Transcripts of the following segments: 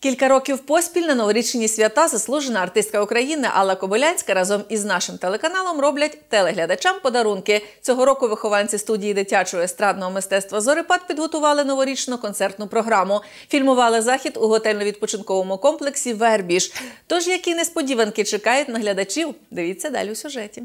Кілька років поспіль на новорічні свята заслужена артистка України Алла Кобилянська разом із нашим телеканалом роблять телеглядачам подарунки. Цього року вихованці студії дитячого естрадного мистецтва Зорепад підготували новорічну концертну програму. Фільмували захід у готельно-відпочинковому комплексі Вербіж. Тож які несподіванки чекають на глядачів? Дивіться далі у сюжеті.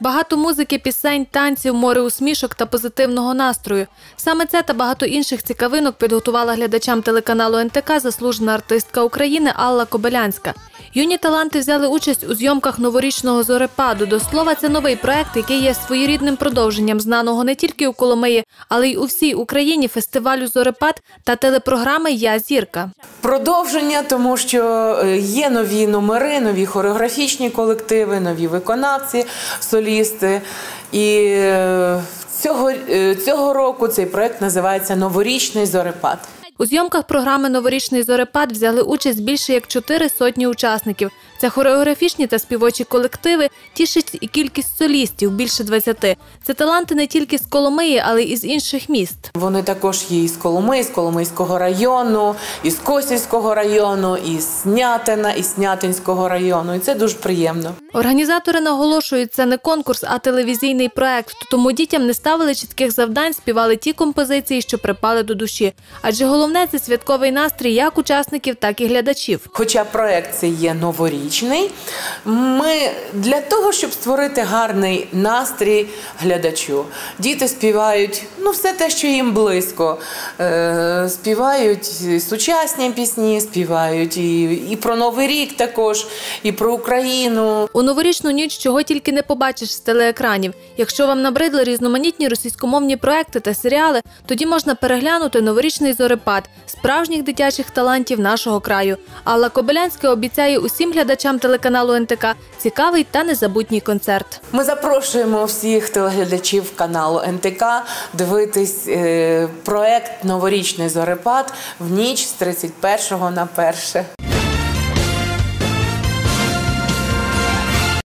Багато музики, пісень, танців, море усмішок та позитивного настрою. Саме це та багато інших цікавинок підготувала глядачам телеканалу НТК заслужена артистка України Алла Кобилянська. Юні таланти взяли участь у зйомках новорічного зорепаду. До слова, це новий проект, який є своєрідним продовженням знаного не тільки у Коломиї, але й у всій Україні фестивалю Зорепад та телепрограми Я зірка. Продовження, тому що е, є нові номери, нові хореографічні колективи, нові виконавці, солісти. І е, цього, е, цього року цей проект називається Новорічний зорепад. У зйомках програми Новорічний зорепад взяли участь більше як чотири сотні учасників. Це хореографічні та співочі колективи, тішить і кількість солістів більше 20. Це таланти не тільки з Коломиї, але й із інших міст. Вони також є із Коломи, з Коломийського району, із Косівського району, із Снятина, із Снятинського району. І це дуже приємно. Організатори наголошують, це не конкурс, а телевізійний проект. Тому дітям не ставили чітких завдань, співали ті композиції, що припали до душі. Адже головне це святковий настрій як учасників, так і глядачів. Хоча проект цей є новорічний, ми для того, щоб створити гарний настрій глядачу, діти співають ну все те, що їм близько. Е, співають сучасні пісні, співають і, і про Новий рік також, і про Україну. У новорічну ніч чого тільки не побачиш з телеекранів. Якщо вам набридли різноманітні російськомовні проекти та серіали, тоді можна переглянути новорічний зорепад справжніх дитячих талантів нашого краю. Алла Кобилянська обіцяє усім глядачам телеканалу НТК цікавий та незабутній концерт. Ми запрошуємо всіх телеглядачів каналу НТК дивитись е, проект Новорічний зорепад в ніч з 31 на 1.